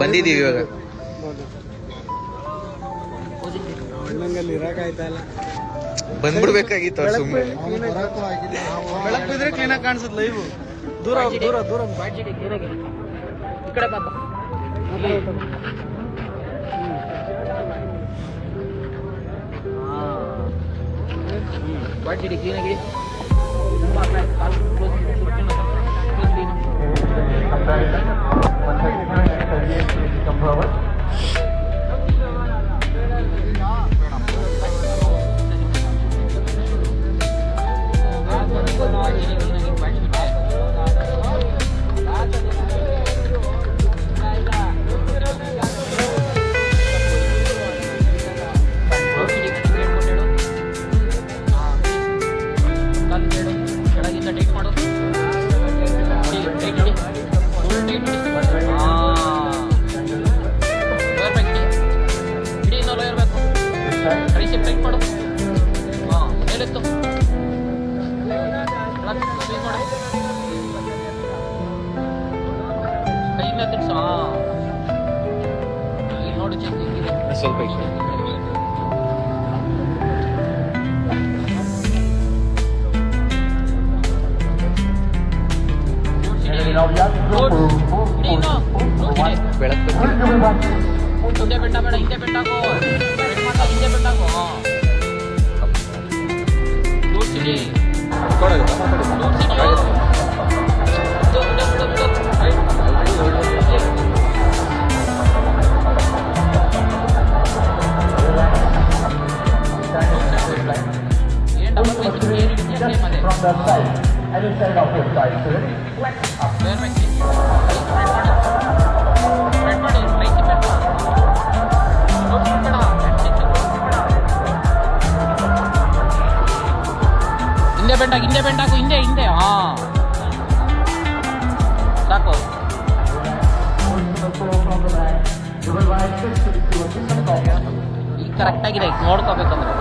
ಬಂದಿದ್ದೀವಿ ಇವಾಗ. ಬಂದ್ಬಿಡ್ಬೇಕಾಗಿತ್ತು ಅವ್ರು ಸುಮ್ಮನೆ ಬೆಳಕು ಬಿದ್ರೆ ಕ್ಲೀನಾಗಿ ಕಾಣಿಸುತ್ತೆ ಲೈವ್ ದೂರ ದೂರ ದೂರ. ಈ ಕಡೆ ಬಾಬಾ ವಾಟ್ ಹಿಂದೆ ಬೆಟ್ಟ ಬೇಡ ಹಿಂದೆ ಬೆಟ್ಟಾಕೋ ಬೆಟ್ ಮಾಡ್ತಾ ಹಿಂದೆ ಬೆಟ್ಟಾಕೋ ದೂರ ಸಿಡಿ ದೂರ ಸಿಡಿ ಬಿಡು ಬಿಡು ಬಿಡು ಏನ್ ಡಬಲ್ ಪೈಸ್ ಏನ್ ಹಿಡಿತೀಯ ಸೇಮ್ ಅದೇ From the side, any side of your side, sir. ಬೇರೆ ವ್ಯಕ್ತಿ ಸ್ಪ್ರೆಡ್ ಮಾಡು ಸ್ಪ್ರೆಡ್ ಮಾಡಿ ಪೈಸಿ ಸ್ಪ್ರೆಡ್ ಮಾಡು ನೋಡ್ಸ್ಬಿಡ್ಬೇಡ ಹಿಂದೆ ಬೆಂಡಾಕು ಹಿಂದೆ ಬೆಂಡಾಕು ಹಿಂದೆ ಹಿಂದೆ ಹಾ ಸಾಕು ಈಗ ಕರೆಕ್ಟ್ ಆಗಿದೆ ನೋಡ್ಕೋಬೇಕಂದ್ರೆ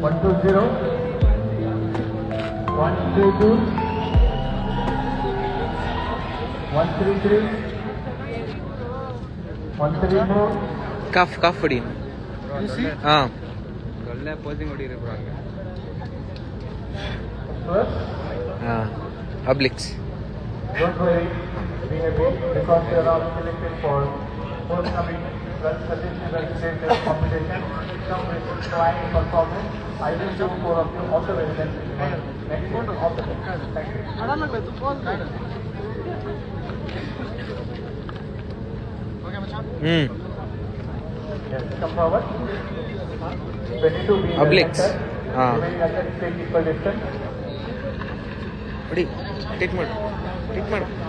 One two zero. One two two. One three three. One three four. Cough cough ಹೊಡಿ ಹಾಂ ಒಳ್ಳೆ ಪೋಸಿಂಗ್ ಹೊಡೀರಿ ಬ್ರೋ ಹಂಗೆ First, ಹಾಂ ಅಬ್ಲಿಕ್ಸ್ don't worry. Be happy because you are all selected for forthcoming well service and regulate their competition, system with client performance. I wish you four of you all the very best. Next one, all the best. Thank you. Hmm. Yes, come forward. 22 being Obliques. Ah. Take equal distance. Ready. Take more. Take more.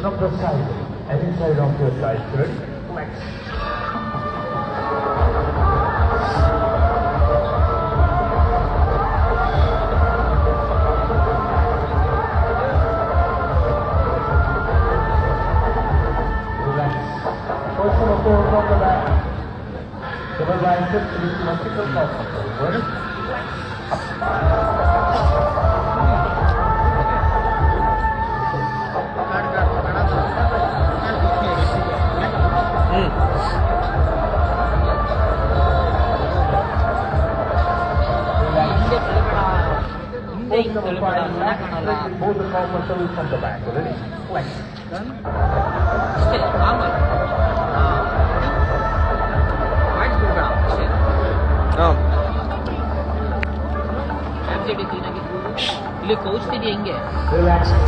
from the side and side of your guide thread. Flex. Person of the from the back. The biceps is vertical top of the Flex. ಇನ್ನು ಆ ಬೈಡ್ಸ್ ನೋಡು ಸಿಂ am ಎएफसीಡಿ ತಿನ್ನಿ ಇಲ್ಲಿ ಕೌಚ್ ತಿಡಿ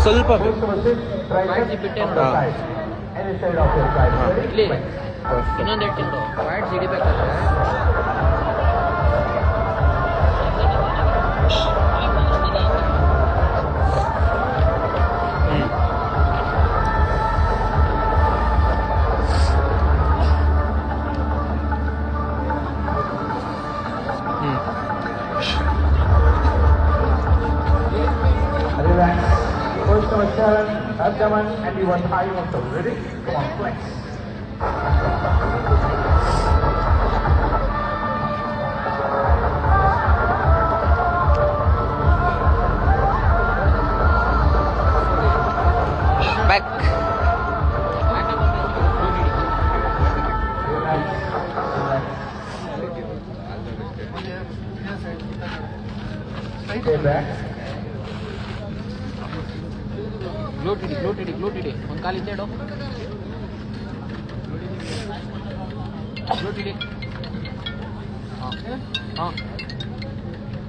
ಸ್ವಲ್ಪ breaker on side of your bike okay 1000 ತಿರು bike ಇಲ್ಲಿ everyone, how you want the read?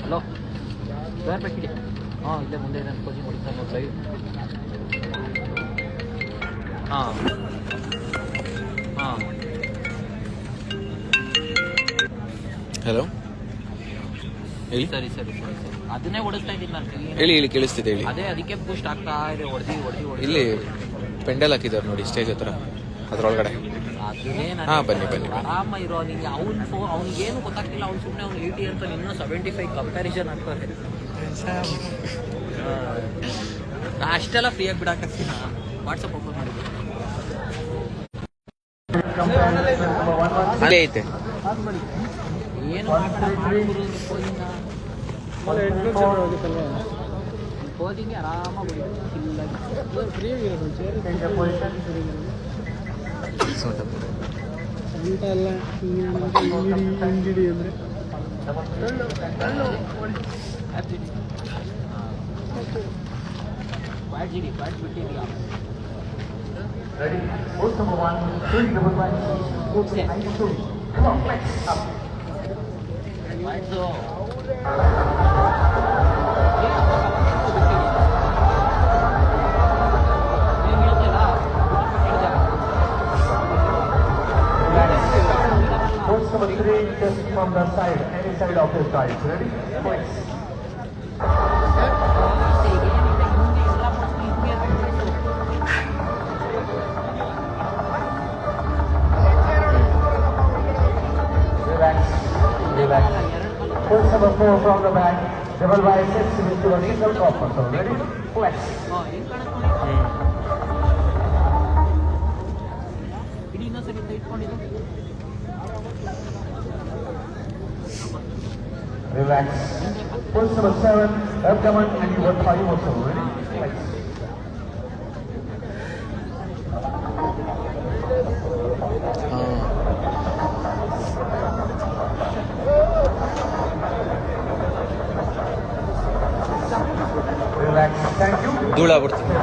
Hello sir ಬೇಕಿಡಿ ಹಾಂ ಇಲ್ಲೇ ಮುಂದೆ ನಾನು ಕೋಚಿಂಗ್ ಕೊಡ್ತಾನೆ ನೋಡಿ ಲೈವ್ ಹಾಂ. ಹಾಂ. ಹಲೋ? ಹೇಳಿ? ಸರಿ ಸರಿ ಸರಿ ಸರಿ. ಅದನ್ನೇ ಓಡಿಸ್ತಾ ಇದ್ದೀನಿ ನಾನು. ಹೇಳಿ ಹೇಳಿ ಕೇಳಿಸ್ತಿದೆ ಹೇಳಿ. ಅದೇ ಅದಕ್ಕೆ ಪುಸ್ಟ್ ಆಗ್ತಾ ಇದೆ ಹೊಡೆದು ಹೊಡೆದು ಹೊಡೆದು ಇಲ್ಲಿ ಪೆಂಡಲ್ ಹಾಕಿದ್ದಾರೆ ನೋಡಿ ಸ್ಟೇಜ್ ಹತ್ರ. ಅದ್ರೊಳಗಡೆ. ಹಾಂ ನಾನು ಹಾ, ಬನ್ನಿ, ಬನ್ನಿ. ಆರಾಮ ಇರೋ ನಿಂಗೆ. ಅವ್ನು ಫೋ ಅವ್ನಿಗೇನು ಗೊತ್ತಾಗ್ತಿಲ್ಲ ಅವ್ನು ಸುಮ್ಮನೆ ಅವ್ನು ಏಯ್ಟಿ ಅಂತ ಇನ್ನೂ ಸೆವೆಂಟಿ ಫೈವ್ ಕಂಪ್ಯಾರಿಸನ್ ಆಗ್ತಾರೆ ನಾ ಅಷ್ಟೆಲ್ಲ ಫ್ರೀಯಾಗಿ ಬಿಡಾಕತ್ತೀನಿ ವಾಟ್ಸಪ್ ಓಪನ್ ಮಾಡಿದ್ದೆ. ಅಲ್ಲೇ ಐತೆ. ಏನು ಕೋಚಿಂಗ್ಗೆ ಆರಾಮಾಗಿ change your position. ಊಟ ಎಲ್ಲ ಹಿಂಗಿಡಿ ಹಿಂಗಿಡಿ ಅಂದ್ರೆ bat GD bat ಬಿಟ್ಟಿದ್ದೀಯಾ Ready? Post Number three, just from the side, any side of your side. Ready? Post number four from the back, double biceps with your top muscle. Ready? Flex. ಇಡೀ ಇನ್ನೊಂದ್ಸರಿ ಇಟ್ಕೊಂಡಿದ್ದು Relax. Post number seven, abdomen and your thigh muscle. Ready? Relax. Thank you. ಧೂಳ ಬಿಡ್ತೀನಿ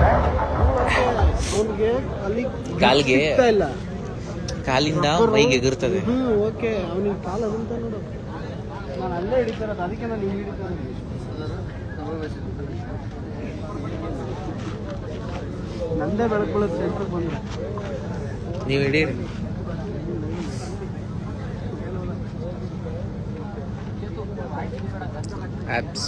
ಕಾಲ್ಗೆ ಇಲ್ಲ ಕಾಲಿಂದ ಮೈಗೆ ಎಗರ್ತದೆ ಹ್ಮ್ okay ಅವನಿಗೆ ಕಾಲ ಅದಂತ ನೋಡು ನಾನು ಅಲ್ಲೇ ಹಿಡಿತಿರೋದು ಅದಕ್ಕೆ ನಾನು ಹಿಂಗೆ ಹಿಡಿತಿರೋದು ನಂದೇ ಬೆಳಕು ಬೀಳೋದು ಸೆಂಟ್ರಿಗೆ ಬಂದು ನೀವು ಹಿಡೀರಿ ಆ್ಯಪ್ಸ್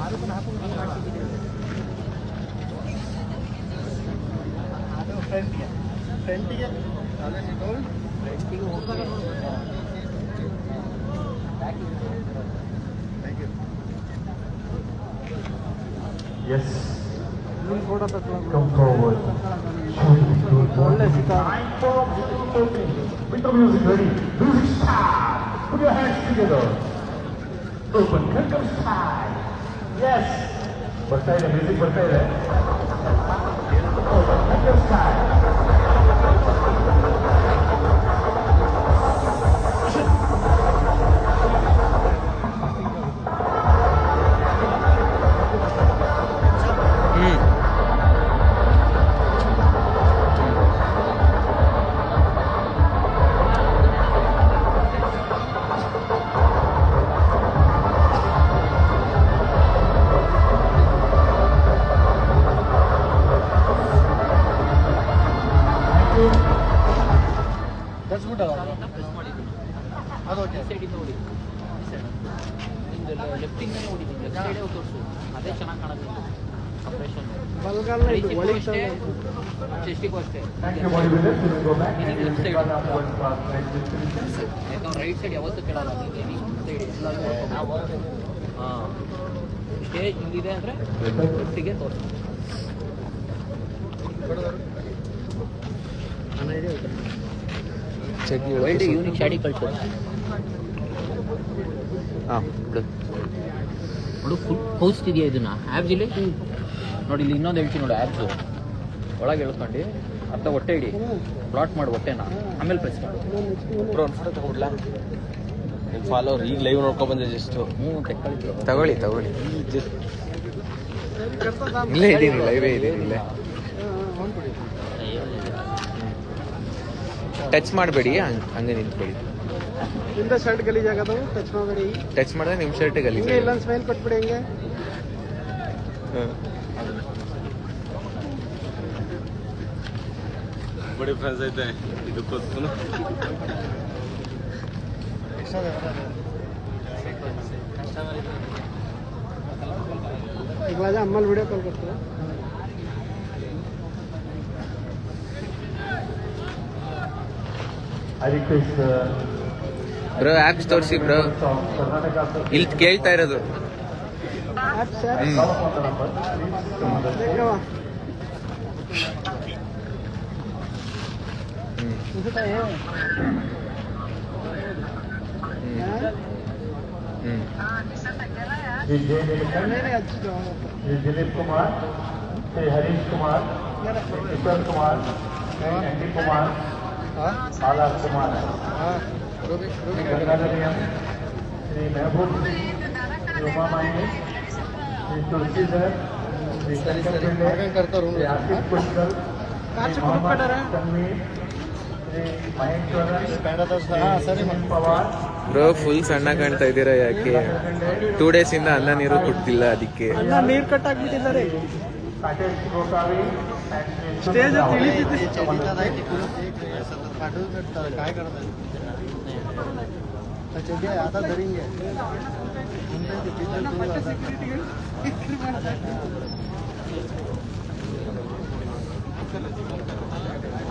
ಕೇಳಾಯ್ತಲ್ರಿ ಫ್ರಂಟಿಗೆ Yes, ನಿನ್ನ ಫೋಟೋ ತಗೊಳ್ಳೋದು come forward. ಒಳ್ಳೆ ಸಿಕ್ಕಾರ With the music ready, music start. Put your hands together. Open, welcome style. ಬರ್ತಾ ಇದೆ ಮ್ಯೂಸಿಕ್ ಬರ್ತಾ ಇದೆ week. ಯಾಕಂದ್ರೆ ರೈಟ್ ಸೈಡ್ ಯಾವತ್ತೂ ಕೇಳಲ್ಲ ಸೈಡ್ ಎಲ್ಲಾದ್ರೂ ಹಾಂ ಸ್ಟೇಜ್ ಇಲ್ಲಿದೆ ಅಂದರೆ ಲೆಫ್ಟಿಗೆ ಯೂನಿಕ್ ಶಾಡಿ ಹಾಂ ಬಿಡು ನೋಡು ಫುಲ್ ಪೌಸ್ತಿದೆಯಾ ಇದನ್ನ ಆ್ಯಬ್ಸ್ ಇಲ್ಲಿ ನೋಡಿ ಇಲ್ಲಿ ಇನ್ನೊಂದು ಹೇಳ್ತೀನಿ ನೋಡಿ ಆ್ಯಬ್ಸು ಒಳಗೆ ಎಳ್ಕೊಂಡು ಅರ್ಧ ಹೊಟ್ಟೆ ಇಡಿ. ಪ್ಲಾಟ್ ಮಾಡಿ ಹೊಟ್ಟೆನ. ಆಮೇಲೆ ಪ್ರೆಸ್ ಮಾಡಿ. ಬ್ರೋ ಒಂದು ಫೋಟೋ ತಗೊಡ್ಲಾ? ನಿಮ್ಮ ಫಾಲೋವರ್ ಈಗ ಲೈವ್ ನೋಡ್ಕೊ ಬಂದೆ ಜಸ್ಟು ಹ್ಞೂ ತಗೊಳ್ಳಿ ತಗೊಳ್ಳಿ. ಇಲ್ಲೇ ಇದ್ದೀನಿ ಲೈವೇ ಇದ್ದೀನಿ ಇಲ್ಲೇ. ಟಚ್ ಮಾಡಬೇಡಿ ಹಂಗೆ ನಿಂತ್ಕೊಳ್ಳಿ. ಹಿಂದೆ ಶರ್ಟ್ ಗಲೀಜಾಗದವು ಟಚ್ ಮಾಡಬೇಡಿ. ಟಚ್ ಮಾಡಿದ್ರೆ ನಿಮ್ಮ ಶರ್ಟ್ ಗಲೀಜ್ ಇಲ್ಲ ಸ್ಮೈಲ್ ಕೊಟ್ಬಿಡಿ ಹಿಂಗೆ. ಬಡಿ ಫ್ರೆಂಡ್ಸ್ ಐತೆ. ಇದಕ್ಕೋಸ್ಕರ ರಾಜ ಅಮ್ಮಲ್ಲಿ ವಿಡಿಯೋ ಕಾಲ್ ಕೊಡ್ತೀರಾ? ಬ್ರೋ ಆ್ಯಪ್ಸ್ ತೋರಿಸಿ ಬ್ರೋ ಇಲ್ ಇಲ್ಲಿ ಕೇಳ್ತಾ ಇರೋದು. App sir Dilip Kumar Shri Harish Kumar Kishore Kumar Andy Kumar आलास कुमार श्री गंगाधरिया श्री महबूब श्री उमा माई श्री तुलसीधर श्री शंकर श्री आशीष कुशल श्री मोहम्मद तनवीर ಬ್ರೋ ಫುಲ್ ಸಣ್ಣ ಕಾಣ್ತಾ ಇದ್ದೀರಾ ಯಾಕೆ? ಟೂ ಡೇಸ್ ಇಂದ ಅನ್ನ ನೀರು ಕೊಡ್ತಿಲ್ಲ ಅದಕ್ಕೆ. ನೀರು ಕಟ್ಟಾಕ್ಬಿಟ್ಟಿದ್ದಾರೆ Rakesh